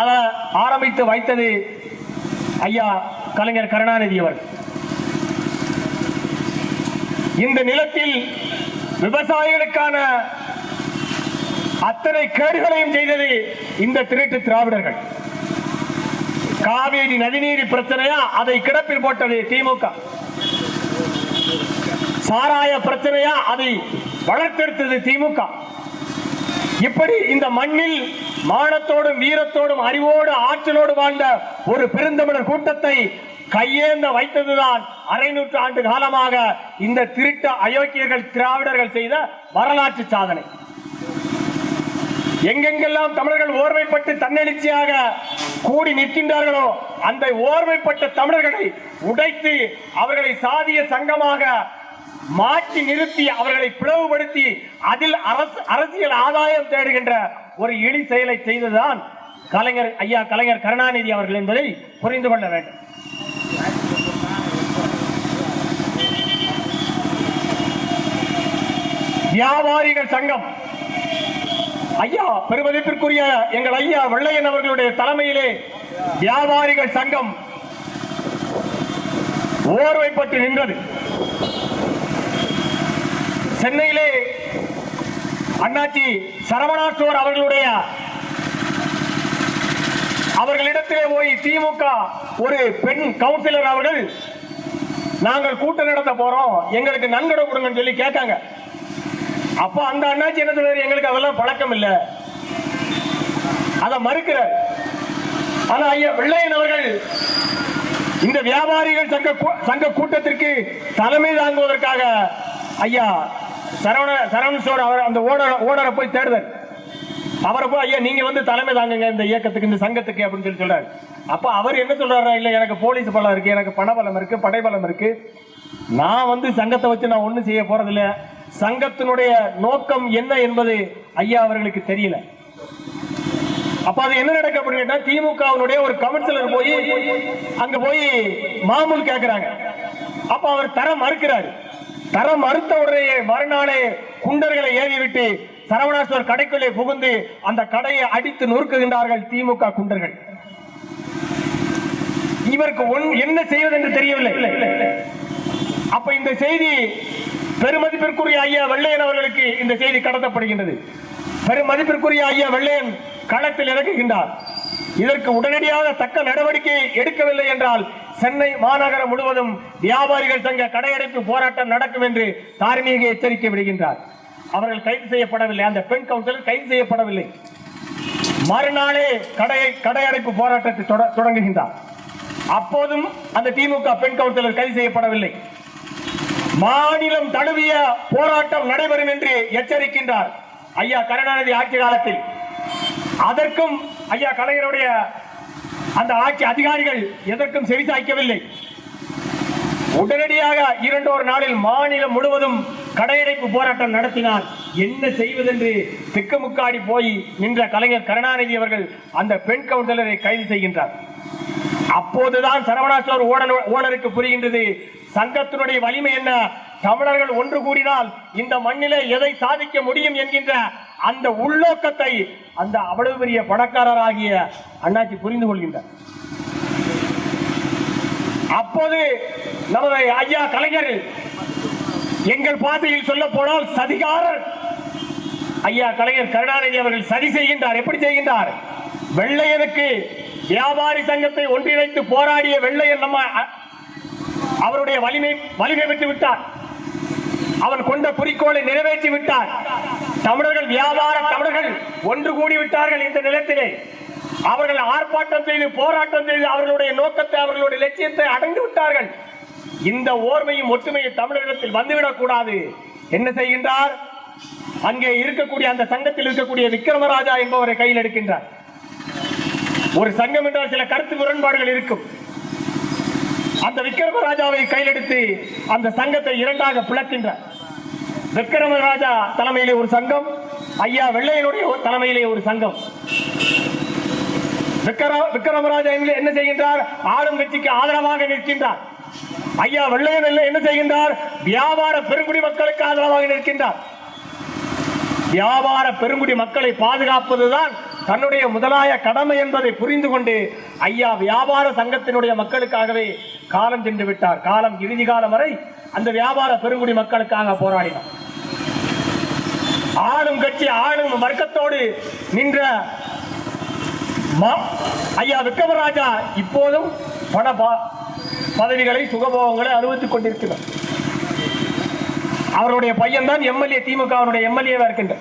அதை ஆரம்பித்து வைத்தது ஐயா கலைஞர் கருணாநிதி அவர் இந்த நிலத்தில் விவசாயிகளுக்கான அத்தனை கேடுகளையும் செய்தது இந்த திருட்டு திராவிடர்கள். காவேரி நதிநீர் பிரச்சனையா? அதை கிடப்பில் போட்டது திமுக. சாராய பிரச்சனையா? அதை வளர்த்தெடுத்தது திமுக. இப்படி இந்த மண்ணில் மானத்தோடும் வீரத்தோடும் அறிவோடு ஆற்றலோடு வாழ்ந்த ஒரு பெருந்தமிழர் கூட்டத்தை கையேந்த வைத்ததுதான் அரை நூற்றாண்டு காலமாக இந்த திருட்ட அயோக்கியர்கள் திராவிடர்கள் செய்த வரலாற்று சாதனை. எங்கெங்கெல்லாம் தமிழர்கள் ஓர்மைப்பட்டு தன்னெழுச்சியாக கூடி நிற்கின்றார்களோ அந்த ஓர்மைப்பட்ட தமிழர்களை உடைத்து அவர்களை சாதிய சங்கமாக மாற்றி நிறுத்தி அவர்களை பிளவுபடுத்தி அதில் அரசு அரசியல் ஆதாயம் தேடுகின்ற ஒரு இழி செயலை செய்ததுதான் கலைஞர் ஐயா கலைஞர் கருணாநிதி அவர்கள் என்பதை புரிந்து கொள்ள வேண்டும். வியாபாரிகள் சங்கம். ஐயா பெருமதிப்பிற்குரிய எங்கள் ஐயா வெள்ளையன் அவர்களுடைய தலைமையிலே வியாபாரிகள் சங்கம். ஓர்வை பற்றி நின்றது. சென்னையிலே அண்ணாச்சி சரவணா ஸ்டோர் அவர்களுடைய அவர்களிடத்திலே போய் திமுக ஒரு பெண் கவுன்சிலர் அவர்கள் நாங்கள் கூட்டம் நடத்த போறோம். எங்களுக்கு நன்கொடை கொடுங்கன்னு சொல்லி கேட்டாங்க. அப்ப அந்த அண்ணாச்சி என்ன சொல்றாரு? எங்களுக்கு அதெல்லாம் பழக்கம் இல்லை. அதை மறுக்கிறார். ஆனா ஐயா வெள்ளையன் அவர்கள் இந்த வியாபாரிகள் சங்க கூ- சங்க கூட்டத்திற்கு தலைமை தாங்குவதற்காக ஐயா சரவண சரவண ஸ்டோர் அவர் அந்த ஓனர் ஓடரை போய் தேடுதல். அவரை போய் ஐயா நீங்க வந்து தலைமை தாங்குங்க இந்த இயக்கத்துக்கு இந்த சங்கத்துக்கு அப்படின்னு சொல்லி சொல்றாரு. அப்ப அவர் என்ன சொல்றாரு இல்ல எனக்கு போலீஸ் பலம் இருக்கு எனக்கு பணபலம் இருக்கு படைபலம் இருக்கு. நான் வந்து சங்கத்தை வச்சு நான் ஒண்ணும் செய்ய போறதில்ல. சங்கத்தினுடைய நோக்கம் என்ன என்பது ஐயா அவர்களுக்கு தெரியல. அப்ப அது என்ன நடக்க அப்படின்னு திமுகவினுடைய ஒரு கவுன்சிலர் போய் அங்க போய் மாமூல் கேக்குறாங்க. அப்ப அவர் தர மறுக்கிறார். தர மறுத்த உடனே மறுநாளே குண்டர்களை ஏறிவிட்டு சரவணாசுவர் சரவணாஸ்வர் கடைக்குள்ளே புகுந்து அந்த கடையை அடித்து நொறுக்குகின்றார்கள் திமுக குண்டர்கள். இவருக்கு ஒன்- என்ன செய்வதென்று தெரியவில்லை. அப்ப இந்த செய்தி பெருமதிப்பிற்குரிய ஐயா வெள்ளையன் அவர்களுக்கு இந்த செய்தி கடத்தப்படுகின்றது. பெருமதிப்பிற்குரிய ஐயா வெள்ளையன் களத்தில் இறங்குகின்றார். இதற்கு உடனடியாக தக்க நடவடிக்கை எடுக்கவில்லை என்றால் சென்னை மாநகரம் முழுவதும் வியாபாரிகள் சங்க கடையடைப்பு போராட்டம் நடக்கும் என்று தார்மீக எச்சரிக்கை விடுகின்றார். அவர்கள் கைது செய்யப்படவில்லை. அந்த பெண் கவுன்சிலர் கைது செய்யப்படவில்லை. மறுநாளே கடை கடையடைப்பு போராட்டத்தை தொட- தொடங்குகின்றார். அப்போதும் அந்த திமுக பெண் கவுன்சிலர் கைது செய்யப்படவில்லை. மாநிலம் தழுவிய போராட்டம் நடைபெறும் என்று எச்சரிக்கின்றார். ஐயா கருணாநிதி ஆட்சி காலத்தில். அதற்கும் ஐயா கலைஞருடைய அந்த ஆட்சி அதிகாரிகள் எதற்கும் செவிசாய்க்கவில்லை உடனடியாக இரண்டோர் நாளில் மாநிலம் முழுவதும் கடையடைப்பு போராட்டம் நடத்தினார். என்ன செய்வதென்று திக்குமுக்காடி போய் நின்ற கலைஞர் கருணாநிதி அவர்கள் அந்த பெண் கவுன்சிலரை கைது செய்கின்றார். அப்போதுதான் சரவணாஸ்வர் ஓனர் ஓனருக்கு புரிகின்றது. சங்கத்தினுடைய வலிமை என்ன? தமிழர்கள் ஒன்று கூடினால் இந்த மண்ணிலே எதை சாதிக்க முடியும் என்கின்ற அந்த உள்நோக்கத்தை அந்த அவ்வளவு பெரிய பணக்காரராகிய அண்ணாச்சி புரிந்து கொள்கின்றார். அப்போது நமது ஐயா கலைஞர் எங்கள் பாதையில் சொல்ல போனால் சதிகாரர். ஐயா கலைஞர் கருணாநிதி அவர்கள் சதி செய்கின்றார். எப்படி செய்கின்றார்? வெள்ளையனுக்கு வியாபாரி சங்கத்தை ஒன்றிணைத்து போராடிய வெள்ளையன் நம்ம அவருடைய வலிமை வலிமை விட்டு விட்டார் அவன் கொண்ட குறிக்கோளை நிறைவேற்றி விட்டார் தமிழர்கள் வியாபார தமிழர்கள் ஒன்று கூடி விட்டார்கள் இந்த நிலத்திலே. அவர்கள் ஆர்ப்பாட்டம் செய்து போராட்டம் செய்து அவர்களுடைய நோக்கத்தை அவர்களுடைய லட்சியத்தை அடைந்து விட்டார்கள். இந்த ஓர்மையும் ஒற்றுமையும் தமிழகத்தில் வந்துவிடக் கூடாது. என்ன செய்கின்றார்? அங்கே இருக்கக்கூடிய அந்த சங்கத்தில் இருக்கக்கூடிய விக்ரமராஜா என்பவரை கையில் எடுக்கின்றார். ஒரு சங்கம் என்றால் சில கருத்து முரண்பாடுகள் இருக்கும். அந்த விக்ரமராஜாவை கையில் எடுத்து அந்த சங்கத்தை இரண்டாக பிளக்கின்றார். விக்ரமராஜா தலைமையிலே ஒரு சங்கம் ஐயா வெள்ளையனுடைய ஒரு தலைமையிலே ஒரு சங்கம். விக்ரமராஜா என்ன- என்ன செய்கின்றார்? ஆளும் கட்சிக்கு ஆதரவாக நிற்கின்றார். ஐயா வெள்ளையன் என்ன செய்கின்றார்? வியாபார பெருங்குடி மக்களுக்கு ஆதரவாக நிற்கின்றார். வியாபார பெருங்குடி மக்களை பாதுகாப்பதுதான் தன்னுடைய முதலாய கடமை என்பதை புரிந்து கொண்டு ஐயா வியாபார சங்கத்தினுடைய மக்களுக்காகவே காலம் சென்று விட்டார். காலம் இறுதி காலம் வரை அந்த வியாபார பெருங்குடி மக்களுக்காக போராடினார். ஆளும் கட்சி ஆளும் வர்க்கத்தோடு நின்ற ஐயா விக்ரமராஜா இப்போதும் பண பதவிகளை சுகபோகங்களை அனுபவித்துக் கொண்டிருக்கிறார். அவருடைய பையன் தான் எம்எல்ஏ அவருடைய எம்எல்ஏவா இருக்கின்ற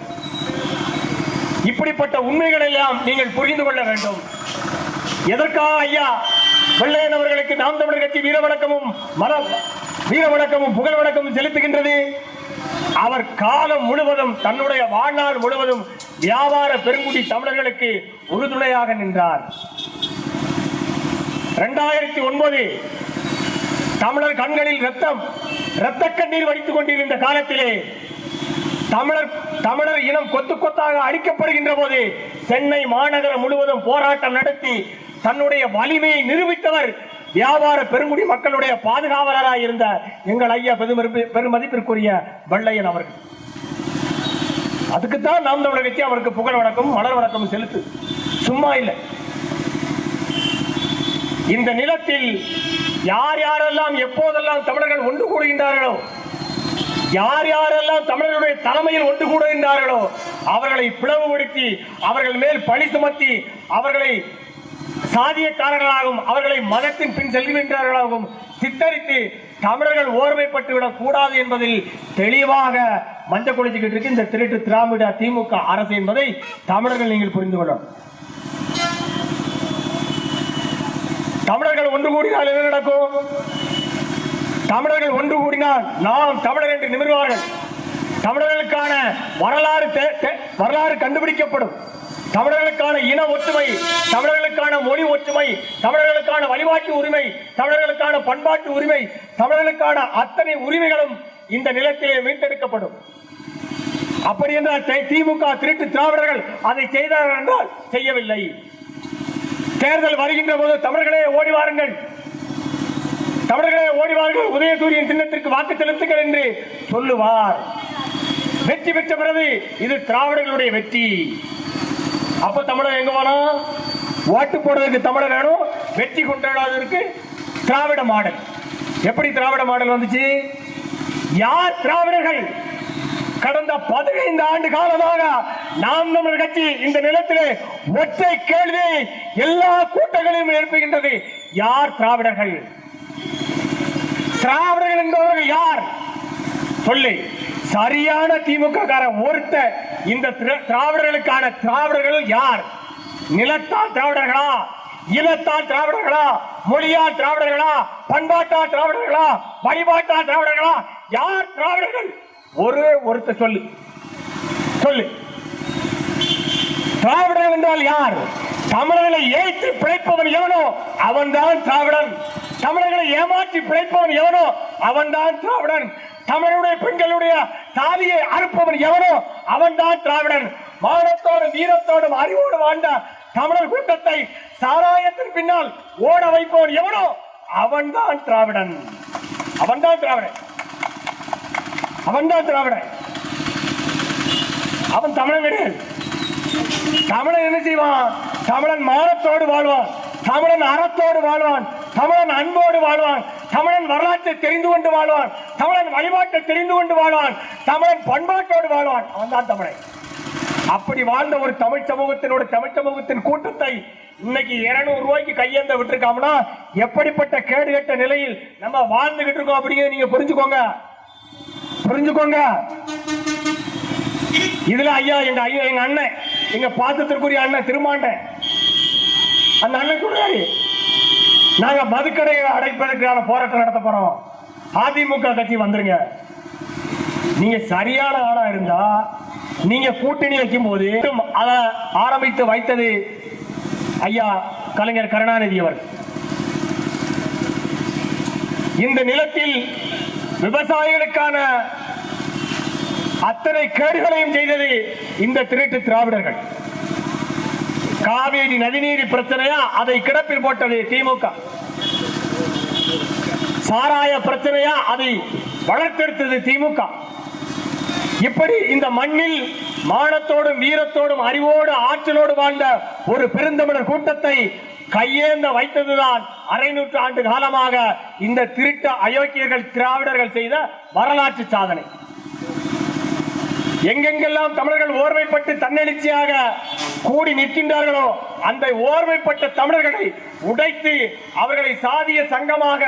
இப்படிப்பட்ட உண்மைகளை எல்லாம் நீங்கள் புரிந்து கொள்ள வேண்டும். எதற்காக ஐயா வெள்ளையன் அவர்களுக்கு நாம் தமிழர் கட்சி வீர வணக்கமும் மர வீர வணக்கமும் புகழ் வணக்கமும் செலுத்துகின்றது? அவர் காலம் முழுவதும் தன்னுடைய வாழ்நாள் முழுவதும் வியாபார பெருங்குடி தமிழர்களுக்கு உறுதுணையாக நின்றார். இரண்டாயிரத்தி ஒன்பது தமிழர் கண்களில் ரத்தம் இரத்த கண்ணீர் வடித்துக் கொண்டிருந்த காலத்திலே தமிழர் தமிழர் இனம் கொத்து கொத்தாக அழிக்கப்படுகின்ற போது சென்னை மாநகரம் முழுவதும் போராட்டம் நடத்தி தன்னுடைய வலிமையை நிரூபித்தவர் வியாபார பெருங்குடி மக்களுடைய பாதுகாவலராக இருந்த எங்கள் ஐயா பெருமதிப்பு பெருமதிப்பிற்குரிய வெள்ளையன் அவர்கள். அதுக்குத்தான் நாம் தமிழர் கட்சி அவருக்கு புகழ் வணக்கம் மலர் வணக்கம் செலுத்து. சும்மா இல்லை. இந்த நிலத்தில் யார் யாரெல்லாம் எப்போதெல்லாம் தமிழர்கள் ஒன்று கூடுகின்றார்களோ யார் யாரெல்லாம் தமிழர்களுடைய தலைமையில் ஒன்று கூடுகின்றார்களோ அவர்களை பிளவுபடுத்தி அவர்கள் மேல் பழி சுமத்தி அவர்களை சாதியக்காரர்களாகவும் அவர்களை மதத்தின் பின் செல்கின்றார்களாகவும் சித்தரித்து தமிழர்கள் ஓர்மைப்பட்டு விடக் கூடாது என்பதில் தெளிவாக மஞ்சள் குளிச்சுக்கிட்டு இருக்கு. இந்த திருட்டு திராவிட திமுக அரசு என்பதை தமிழர்கள் நீங்கள் புரிந்து கொள்ளும் தமிழர்கள் ஒன்று கூடினால் என்ன நடக்கும்? தமிழர்கள் ஒன்று கூடினால் நாம் தமிழர் என்று நிமிர்வார்கள். தமிழர்களுக்கான வரலாறு வரலாறு கண்டுபிடிக்கப்படும். தமிழர்களுக்கான இன ஒற்றுமை தமிழர்களுக்கான மொழி ஒற்றுமை தமிழர்களுக்கான வழிபாட்டு உரிமை தமிழர்களுக்கான பண்பாட்டு உரிமை தமிழர்களுக்கான அத்தனை உரிமைகளும் இந்த நிலத்திலே மீட்டெடுக்கப்படும். அப்படி என்றால் திமுக திருட்டு திராவிடர்கள் அதை செய்தார்கள் என்றால் செய்யவில்லை. தேர்தல் வருகின்ற போது தமிழர்களே ஓடி வாருங்கள். தமிழர்களே ஓடி வாருங்கள். உதயசூரியன் சின்னத்திற்கு வாக்கு செலுத்துங்கள் என்று சொல்லுவார். வெற்றி பெற்ற பிறகு இது திராவிடர்களுடைய வெற்றி. அப்ப தமிழர் எங்க வேணும் ஓட்டு போடுறதுக்கு தமிழர் வேணும். வெற்றி கொண்டாடுவதற்கு திராவிட மாடல். எப்படி திராவிட மாடல் வந்துச்சு? யார் திராவிடர்கள்? கடந்த பதினைந்து ஆண்டு காலமாக நாம் தமிழர் கட்சி இந்த நிலத்திலே ஒற்றை கேள்வி எல்லா கூட்டங்களையும் எழுப்புகின்றது. யார் திராவிடர்கள்? திராவிடர்கள் என்பவர்கள் யார்? சொல்லு. சரியான திமுக காரன் ஒருத்த இந்த திர- திராவிடர்களுக்கான திராவிடர்கள் யார்? நிலத்தால் திராவிடர்களா? இனத்தால் திராவிடர்களா? மொழியால் திராவிடர்களா? பண்பாட்டால் திராவிடர்களா? வழிபாட்டால் திராவிடர்களா? யார் திராவிடர்கள்? ஒரு ஒருத்த சொல்லு. சொல்லு. திராவிடர்கள் என்றால் யார்? தமிழர்களை ஏற்றி பிழைப்பவன் எவனோ அவன்தான் திராவிடன். தமிழர்களை ஏமாற்றி பிழைப்பவன் எவனோ அவன்தான் திராவிடன். தமிழருடைய பெண்களுடைய தாலியை அறுப்பவன் எவனோ அவன்தான் திராவிடன் மானத்தோடும் வீரத்தோடும் அறிவோடு வாழ்ந்த தமிழர் கூட்டத்தை சாராயத்தின் பின்னால் ஓட வைப்பவன் எவனோ அவன்தான் திராவிடன். அவன்தான் திராவிடன் அவன்தான் திராவிடன் அவன் தமிழன் கிடையாது தமிழன் என்ன செய்வான்? தமிழன் மானத்தோடு வாழ்வான். தமிழன் அறத்தோடு வாழ்வான். தமிழன் அன்போடு வாழ்வான். தமிழன் வரலாற்றை தெரிந்து கொண்டு வாழ்வான். தமிழன் வழிபாட்டை தெரிந்து கொண்டு வாழ்வான். தமிழன் பண்பாட்டோடு வாழ்வான். அவன் தான் தமிழன். அப்படி வாழ்ந்த ஒரு தமிழ் சமூகத்தினோட தமிழ் சமூகத்தின் கூட்டத்தை இன்னைக்கு 200 ரூபாய்க்கு கையேந்த விட்டுருக்காங்கன்னா எப்படிப்பட்ட கேடுகட்ட நிலையில் நம்ம வாழ்ந்துகிட்டு இருக்கோம் அப்படிங்கிறத நீங்க புரிஞ்சுக்கோங்க. புரிஞ்சுக்கோங்க. இதுல ஐயா எங்க ஐயா எங்க அண்ணன் எங்க பாத்தத்திற்குரிய அண்ணன் திருமாண்டன். அந்த அண்ணன் சொல்றாரு நாங்க மதுக்கடையை அடைப்பதற்கான போராட்டம் நடத்த போறோம். அதிமுக கட்சி வந்துருங்க. நீங்க சரியான ஆளா இருந்தா நீங்க கூட்டணி வைக்கும் போது அதை ஆரம்பித்து வைத்தது ஐயா கலைஞர் கருணாநிதி அவர். இந்த நிலத்தில் விவசாயிகளுக்கான அத்தனை கேடுகளையும் செய்தது இந்த திருட்டு திராவிடர்கள். காவேரி நதிநீர் பிரச்சனையா? அதை கிடப்பில் போட்டது திமுக. சாராய பிரச்சனையா அதை வளர்த்தெடுத்தது திமுக. இப்படி இந்த மண்ணில் மானத்தோடும் வீரத்தோடும் அறிவோடு ஆற்றலோடு வாழ்ந்த ஒரு பெருந்தமிழர் கூட்டத்தை கையேந்த வைத்ததுதான் அரை நூற்று ஆண்டு காலமாக இந்த திருட்ட அயோக்கியர்கள் திராவிடர்கள் செய்த வரலாற்று சாதனை. எங்கெங்கெல்லாம் தமிழர்கள் ஓர்மைப்பட்டு தன்னெழுச்சியாக கூடி நிற்கின்றார்களோ அந்த ஓர்மைப்பட்ட தமிழர்களை உடைத்து அவர்களை சாதிய சங்கமாக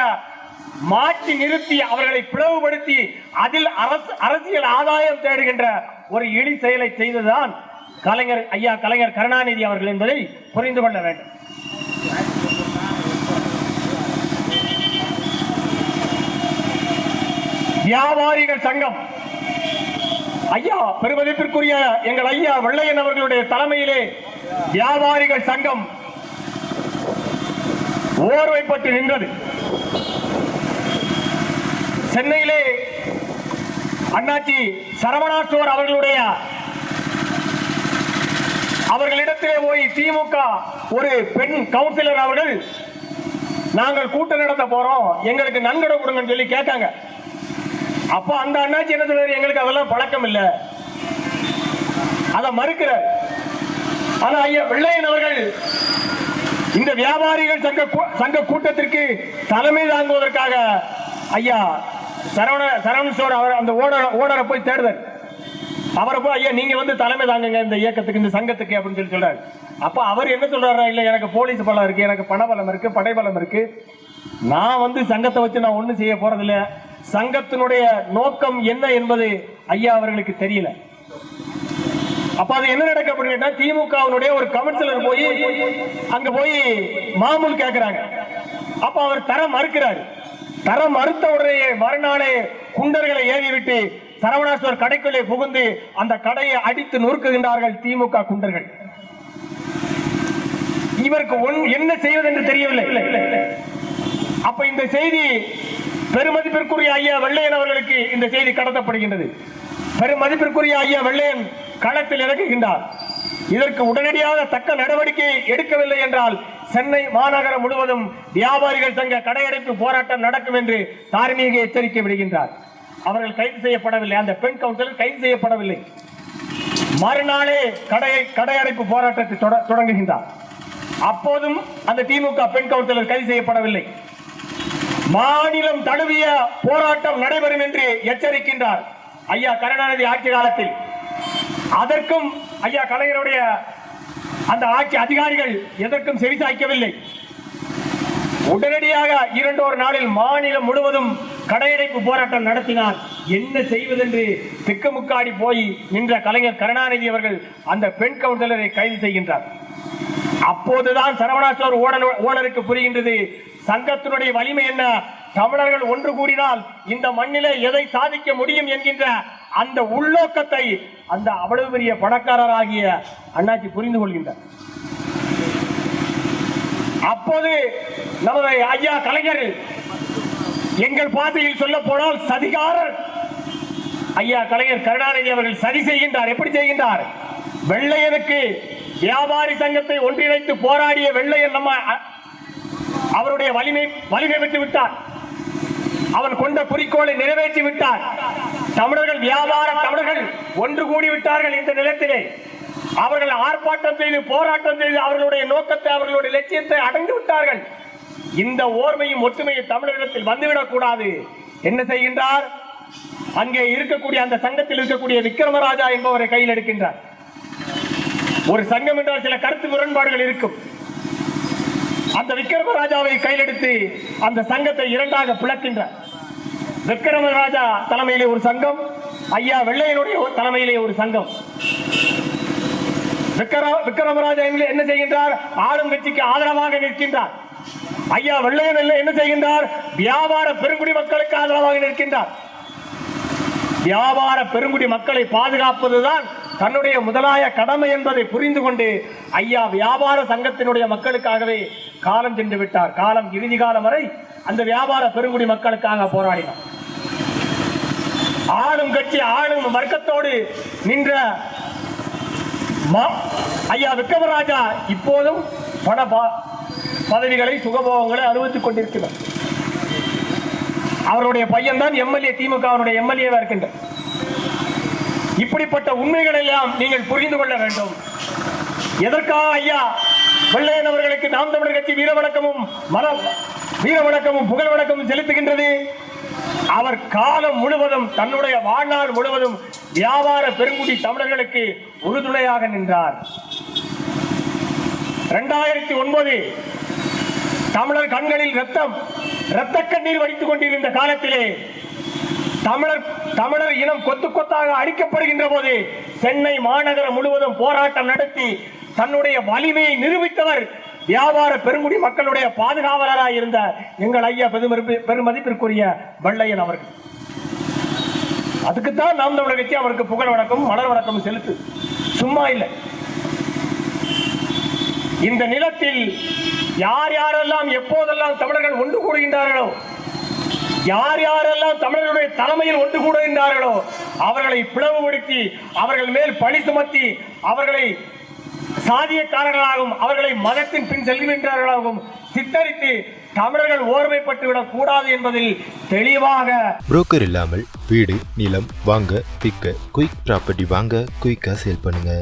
மாற்றி நிறுத்தி அவர்களை பிளவுபடுத்தி அதில் அரசு அரசியல் ஆதாயம் தேடுகின்ற ஒரு இழி செயலை செய்ததுதான் கலைஞர் ஐயா கலைஞர் கருணாநிதி அவர்கள் என்பதை புரிந்து கொள்ள வேண்டும். வியாபாரிகள் சங்கம். ஐயா பெருமதிப்பிற்குரிய எங்கள் ஐயா வெள்ளையன் அவர்களுடைய தலைமையிலே வியாபாரிகள் சங்கம். ஓர்வைப்பட்டு நின்றது. சென்னையிலே அண்ணாச்சி சரவணாஸ்டோர் அவர்களுடைய அவர்களிடத்திலே போய் திமுக ஒரு பெண் கவுன்சிலர் அவர்கள் நாங்கள் கூட்டம் நடத்த போறோம். எங்களுக்கு நன்கொடை கொடுங்கன்னு சொல்லி கேட்டாங்க. அப்ப அந்த அண்ணாச்சி என்ன சொல்றாரு? எங்களுக்கு அதெல்லாம் பழக்கம் இல்லை. அதை மறுக்கிறார். ஆனா ஐயா வெள்ளையன் அவர்கள் இந்த வியாபாரிகள் சங்க கூ- சங்க கூட்டத்திற்கு தலைமை தாங்குவதற்காக ஐயா சரவண சரவண ஸ்டோர் அவர் அந்த ஓனர் ஓனரை போய் தேடுதல். அவரை போய் ஐயா நீங்க வந்து தலைமை தாங்குங்க இந்த இயக்கத்துக்கு இந்த சங்கத்துக்கு அப்படின்னு சொல்லி சொல்றாரு. அப்ப அவர் என்ன சொல்றாரு இல்ல எனக்கு போலீஸ் பலம் இருக்கு எனக்கு பணபலம் இருக்கு படைபலம் இருக்கு. நான் வந்து சங்கத்தை வச்சு நான் ஒண்ணும் செய்ய போறதில்ல. சங்கத்தினுடைய நோக்கம் என்ன என்பது ஐயா அவர்களுக்கு தெரியல. அப்ப அது என்ன நடக்க அப்படின்னு திமுகவினுடைய ஒரு கவுன்சிலர் போய் அங்க போய் மாமூல் கேக்குறாங்க. அப்ப அவர் தர மறுக்கிறாரு. தர மறுத்த உடனே மறுநாளே குண்டர்களை ஏறிவிட்டு சரவணாசுவர் கடைக்குள்ளே புகுந்து அந்த கடையை அடித்து நொறுக்குகின்றார்கள் திமுக குண்டர்கள். இவருக்கு ஒன்- என்ன செய்வது என்று தெரியவில்லை. அப்ப இந்த செய்தி பெருமதிப்பிற்குரிய ஐயா வெள்ளையன் அவர்களுக்கு இந்த செய்தி கடத்தப்படுகின்றது. பெருமதிப்பிற்குரிய ஐயா வெள்ளையன் களத்தில் இறங்குகின்றார். இதற்கு உடனடியாக தக்க நடவடிக்கை எடுக்கவில்லை என்றால் சென்னை மாநகரம் முழுவதும் வியாபாரிகள் சங்க கடையடைப்பு போராட்டம் நடக்கும் என்று தார்மீக எச்சரிக்கை விடுகின்றார். அவர்கள் கைது செய்யப்படவில்லை. அந்த பெண் கவுன்சிலர் கைது செய்யப்படவில்லை. மறுநாளே கடை கடையடைப்பு போராட்டத்தை தொட- தொடங்குகின்றார். அப்போதும் அந்த திமுக பெண் கவுன்சிலர் கைது செய்யப்படவில்லை. மாநிலம் தழுவிய போராட்டம் நடைபெறும் என்று எச்சரிக்கின்றார். ஐயா கருணாநிதி ஆட்சி காலத்தில். அதற்கும் ஐயா கலைஞருடைய அந்த ஆட்சி அதிகாரிகள் எதற்கும் செவிசாய்க்கவில்லை உடனடியாக இரண்டோர் நாளில் மாநிலம் முழுவதும் கடையடைப்பு போராட்டம் நடத்தினார். என்ன செய்வதென்று திக்குமுக்காடி போய் நின்ற கலைஞர் கருணாநிதி அவர்கள் அந்த பெண் கவுன்சிலரை கைது செய்கின்றார். அப்போதுதான் சரவணாஸ்வர் ஓனர் ஓனருக்கு புரிகின்றது. சங்கத்தினுடைய வலிமை என்ன? தமிழர்கள் ஒன்று கூடினால் இந்த மண்ணிலே எதை சாதிக்க முடியும் என்கின்ற அந்த உள்நோக்கத்தை அந்த அவ்வளவு பெரிய பணக்காரராகிய அண்ணாச்சி புரிந்து கொள்கின்றார். அப்போது நமது ஐயா கலைஞர் எங்கள் பாதையில் சொல்ல போனால் சதிகாரர். ஐயா கலைஞர் கருணாநிதி அவர்கள் சதி செய்கின்றார். எப்படி செய்கின்றார்? வெள்ளையனுக்கு வியாபாரி சங்கத்தை ஒன்றிணைத்து போராடிய வெள்ளையன் நம்ம அவருடைய வலிமை வலிமை பெற்று விட்டார். அவன் கொண்ட குறிக்கோளை நிறைவேற்றி விட்டார் தமிழர்கள் வியாபார தமிழர்கள் ஒன்று கூடி விட்டார்கள் இந்த நிலத்திலே. அவர்கள் ஆர்ப்பாட்டம் செய்து போராட்டம் செய்து அவர்களுடைய நோக்கத்தை அவர்களுடைய லட்சியத்தை அடைந்து விட்டார்கள். இந்த ஓர்மையும் ஒற்றுமையும் தமிழகத்தில் வந்துவிடக் கூடாது என்ன செய்கின்றார்? அங்கே இருக்கக்கூடிய அந்த சங்கத்தில் இருக்கக்கூடிய விக்ரமராஜா என்பவரை கையில் எடுக்கின்றார். ஒரு சங்கம் என்றால் சில கருத்து முரண்பாடுகள் இருக்கும். அந்த விக்ரமராஜாவை ராஜாவை கையிலெடுத்து அந்த சங்கத்தை இரண்டாக பிளக்கின்றார் விக்ரமராஜா தலைமையிலே ஒரு சங்கம் ஐயா வெள்ளையனுடைய ஒரு தலைமையிலே ஒரு சங்கம். விக்ரமராஜா என்ன- என்ன செய்கின்றார்? ஆளும் கட்சிக்கு ஆதரவாக நிற்கின்றார். ஐயா வெள்ளையன் என்ன செய்கின்றார்? வியாபார பெருங்குடி மக்களுக்கு ஆதரவாக நிற்கின்றார். வியாபார பெருங்குடி மக்களை பாதுகாப்பதுதான் தன்னுடைய முதலாய கடமை என்பதை புரிந்து கொண்டு ஐயா வியாபார சங்கத்தினுடைய மக்களுக்காகவே காலம் சென்று விட்டார். காலம் இறுதி காலம் வரை அந்த வியாபார பெருங்குடி மக்களுக்காக போராடினார். ஆளும் கட்சி ஆளும் வர்க்கத்தோடு நின்ற மா- ஐயா விக்ரமராஜா இப்போதும் பண பதவிகளை சுகபோகங்களை அனுபவித்துக் கொண்டிருக்கிறார். அவருடைய பையன்தான் எம்எல்ஏ திமுக எம்எல்ஏவா இருக்கின்றார். இப்படிப்பட்ட உண்மைகள் எல்லாம் நீங்கள் புரிந்து கொள்ள வேண்டும். எதற்காக ஐயா வெள்ளையன் அவர்களுக்கு நாம் தமிழர் கட்சி வீர வணக்கமும் மன வீர வணக்கமும் புகழ் வணக்கமும் செலுத்துகின்றது? அவர் காலம் முழுவதும் தன்னுடைய வாழ்நாள் முழுவதும் வியாபார பெருங்குடி தமிழர்களுக்கு உறுதுணையாக நின்றார். இரண்டாயிரத்தி ஒன்பது தமிழர் கண்களில் ரத்தம் இரத்த கண்ணீர் வடித்துக் கொண்டிருந்த காலத்திலே தமிழர் தமிழர் இனம் கொத்து கொத்தாக அழிக்கப்படுகின்ற போது சென்னை மாநகரம் முழுவதும் போராட்டம் நடத்தி தன்னுடைய வலிமையை நிரூபித்தவர் வியாபார பெருங்குடி மக்களுடைய பாதுகாவலராக இருந்த எங்கள் ஐயா பெருமதிப்பு பெருமதிப்பிற்குரிய வெள்ளையன் அவர்கள். அதுக்குத்தான் நாம் தமிழர் கட்சி அவருக்கு புகழ் வணக்கம் மலர் வணக்கம் செலுத்து. சும்மா இல்லை. இந்த நிலத்தில் யார் யாரெல்லாம் எப்போதெல்லாம் தமிழர்கள் ஒன்று கூடுகின்றார்களோ யார் யாரெல்லாம் தமிழர்களுடைய தலைமையில் ஒன்று கூடுகின்றார்களோ அவர்களை பிளவுபடுத்தி அவர்கள் மேல் பழி சுமத்தி அவர்களை சாதியக்காரர்களாகவும் அவர்களை மதத்தின் பின் செல்கின்றார்களாகவும் சித்தரித்து தமிழர்கள் ஓர்மைப்பட்டு விடக் கூடாது என்பதில் தெளிவாக புரோக்கர் இல்லாமல் வீடு நிலம் வாங்க விற்க குயிக் ப்ராப்பர்ட்டி வாங்க குயிக்காக சேல் பண்ணுங்க.